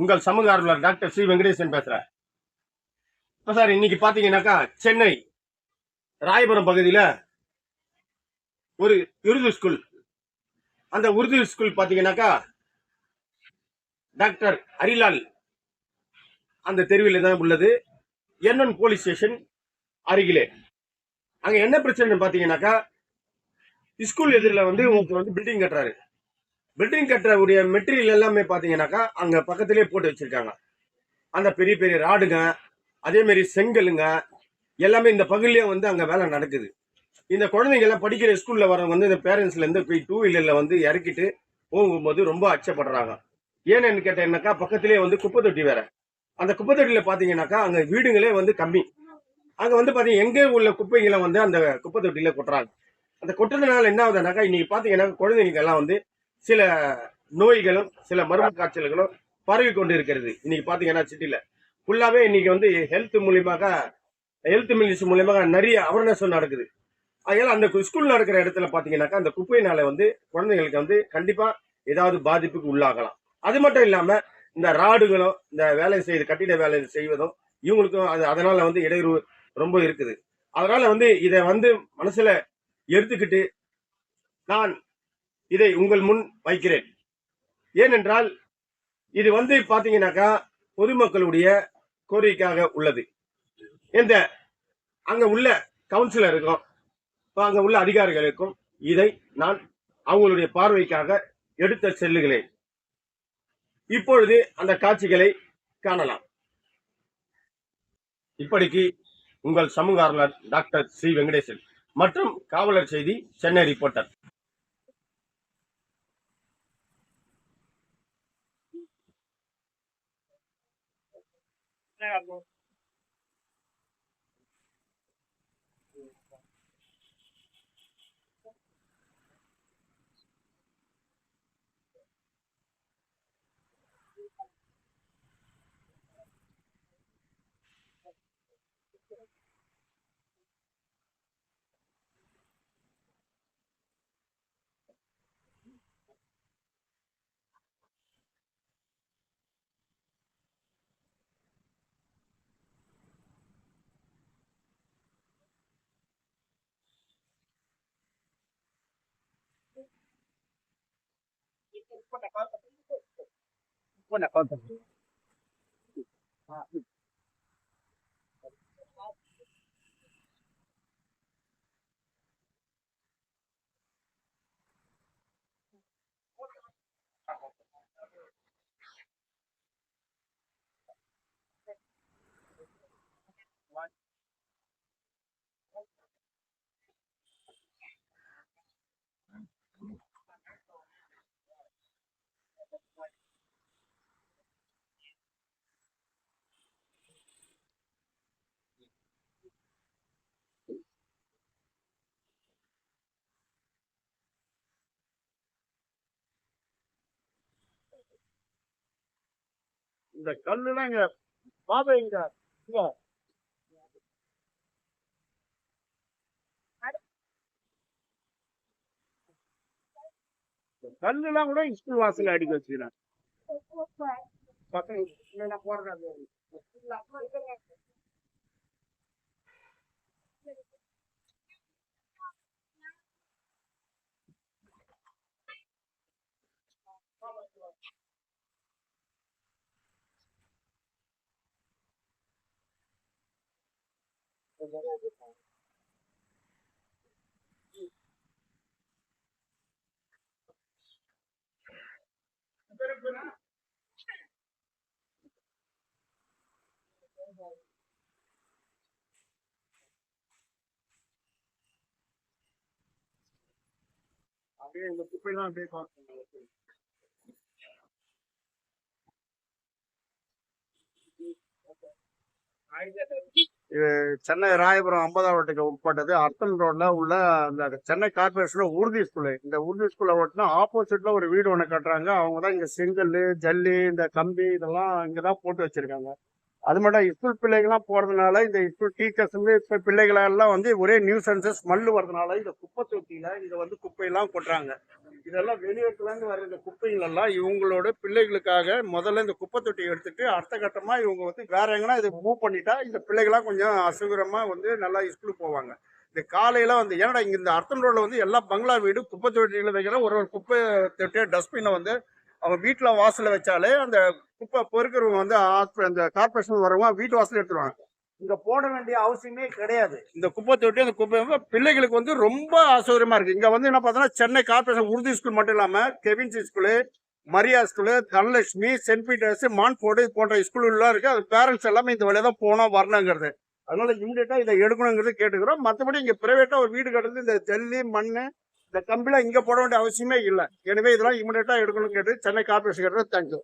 உங்கள் சமூக ஆர்வலர் டாக்டர் ஸ்ரீ வெங்கடேசன் பேசுறேன். இப்போ சார் இன்னைக்கு பாத்தீங்கன்னாக்கா சென்னை ராயபுரம் பகுதியில் ஒரு உருது ஸ்கூல் அந்த உருது ஸ்கூல் பார்த்தீங்கன்னாக்கா டாக்டர் ஹரிலால் அந்த தெருவில் தான் உள்ளது. என்என் போலீஸ் ஸ்டேஷன் அருகிலே. அங்கே என்ன பிரச்சனைன்னு பார்த்தீங்கன்னாக்கா ஸ்கூல் எதிரில் வந்து உங்களுக்கு வந்து பில்டிங் கட்டுறாரு. பில்டிங் கட்டுறவுடைய மெட்டீரியல் எல்லாமே பார்த்தீங்கன்னாக்கா அங்கே பக்கத்திலே போட்டு வச்சுருக்காங்க. அந்த பெரிய பெரிய ராடுங்க அதேமாரி செங்கலுங்க எல்லாமே இந்த பகுதியிலே வந்து அங்கே வேலை நடக்குது. இந்த குழந்தைங்கெல்லாம் படிக்கிற ஸ்கூலில் வரவங்க வந்து இந்த பேரண்ட்ஸ்லேருந்து போய் டூ வீலரில் வந்து இறக்கிட்டு போகும்போது ரொம்ப அச்சப்படுறாங்க. ஏன்னு கேட்டேன்னாக்கா பக்கத்துலேயே வந்து குப்பை தொட்டி வேற. அந்த குப்பை தொட்டியில் பார்த்தீங்கன்னாக்கா அங்கே வீடுங்களே வந்து கம்மி. அங்கே வந்து பார்த்தீங்கன்னா எங்கே உள்ள குப்பைகளை வந்து அந்த குப்பை தொட்டியில் கொட்டுறாங்க. அந்த கொட்டுறதுனால என்ன ஆகுதுனாக்கா இன்னைக்கு பார்த்தீங்கன்னாக்கா குழந்தைங்களுக்கெல்லாம் எல்லாம் வந்து சில நோய்களும் சில மரும காய்ச்சல்களும் பரவி கொண்டு இருக்கிறது இன்னைக்கு பாத்தீங்கன்னா சிட்டில. ஃபுல்லாவே இன்னைக்கு வந்து ஹெல்த் மூலியமாக ஹெல்த் மினிஸ்டர் மூலியமாக நிறைய அவேர்னஸ் நடக்குது. அதனால அந்த ஸ்கூல் நடக்கிற இடத்துல பாத்தீங்கன்னாக்கா அந்த குப்பையினால வந்து குழந்தைங்களுக்கு வந்து கண்டிப்பா ஏதாவது பாதிப்புக்கு உள்ளாகலாம். அது மட்டும் இல்லாம இந்த ராடுகளும் இந்த வேலை செய்து கட்டிட வேலை செய்வதும் இவங்களுக்கும் அது அதனால வந்து இடையூறு ரொம்ப இருக்குது. அதனால வந்து இதை வந்து மனசுல எடுத்துக்கிட்டு நான் இதை உங்கள் முன் வைக்கிறேன். ஏனென்றால் இது வந்து பாத்தீங்கன்னாக்கா பொதுமக்களுடைய கோரிக்கையாக உள்ளது. இந்த அங்க உள்ள கவுன்சிலருக்கும் இப்ப அங்க உள்ள அதிகாரிகளுக்கும் இதை நான் அவங்களுடைய பார்வைக்காக எடுத்து செல்லுகிறேன். இப்பொழுது அந்த காட்சிகளை காணலாம். இப்படிக்கு உங்கள் சமூக ஆர்வலர் டாக்டர் சி வெங்கடேசன் மற்றும் காவலர் செய்தி சென்னை ரிப்போர்ட்டர். Bravo. કોને કોલ થશે હા இந்த கல்லுலாம் இங்க பாபா இங்க இங்க கல்லுலாம் கூட ஸ்கூல் வாசல்ல அடிக்க வச்சுக்கிறாங்க. பக்கம் இல்லைன்னா அப்படியே இந்த குப்பையெல்லாம் அப்படியே பார்க்கணும் இது சென்னை ராயபுரம் ஐம்பதாவட்டுக்கு உட்பட்டது அர்த்தன் ரோட்ல உள்ள அந்த சென்னை கார்பரேஷன்ல உறுதி ஸ்கூலு இந்த உறுதி ஸ்கூல்ல ஓட்டினா ஆப்போசிட்ல ஒரு வீடு ஒன்று கட்டுறாங்க. அவங்க தான் இங்க செங்கல் ஜல்லி இந்த கம்பி இதெல்லாம் இங்கதான் போட்டு வச்சிருக்காங்க. அது மட்டும் ஸ்கூல் பிள்ளைகள்லாம் போறதுனால இந்த ஸ்கூல் டீச்சர்ஸ் இப்போ பிள்ளைகளெல்லாம் வந்து ஒரே நியூசன்ஸஸ் ஸ்மெல் வரதுனால இந்த குப்பை தொட்டியில் இதை வந்து குப்பையெல்லாம் கொட்டுறாங்க. இதெல்லாம் வெளியிடத்துல வர இந்த குப்பைகள் எல்லாம் இவங்களோட பிள்ளைகளுக்காக முதல்ல இந்த குப்பை தொட்டியை எடுத்துட்டு அடுத்த கட்டமாக இவங்க வந்து வேற எங்கன்னா இதை மூவ் பண்ணிட்டா இந்த பிள்ளைகளாம் கொஞ்சம் அசுகரமாக வந்து நல்லா ஸ்கூலுக்கு போவாங்க. இந்த காலையில் வந்து ஏன்னா இங்கே இந்த அர்த்தம் ரோடில் வந்து எல்லா பங்களா வீடு குப்பை தொட்டியில வைக்கிற ஒரு ஒரு குப்பை தொட்டியை டஸ்ட்பினை வந்து அவங்க வீட்டில் வாசலில் வச்சாலே அந்த குப்பை பொறுக்கிறவங்க வந்து அந்த கார்பரேஷன் வரவங்க வீட்டு வாசல் எடுத்துருவாங்க. இங்க போட வேண்டிய அவசியமே கிடையாது. இந்த குப்பை தொட்டி அந்த குப்பை பிள்ளைகளுக்கு வந்து ரொம்ப அசௌகரியமா இருக்கு. இங்க வந்து என்ன பார்த்தோன்னா சென்னை கார்பரேஷன் உருது ஸ்கூல் மட்டும் இல்லாம Kevin's school Maria school Dhanalakshmi saint Peter's Montfort போன்ற ஸ்கூல்லாம் இருக்கு. அது பேரண்ட்ஸ் எல்லாமே இந்த வழியாக தான் போனோம் வரணுங்கிறது. அதனால இமீடியட்டா இதை எடுக்கணுங்கிறது கேட்டுக்கிறோம். மற்றபடி இங்க பிரைவேட்டா ஒரு வீடு கட்டுறது இந்த ஜல்லி மண் இந்த கம்பிலாம் இங்க போட வேண்டிய அவசியமே இல்லை. எனவே இதெல்லாம் இமீடியட்டா எடுக்கணும்னு கேட்டு சென்னை கார்பரேஷன் கேட்டு தேங்க்யூ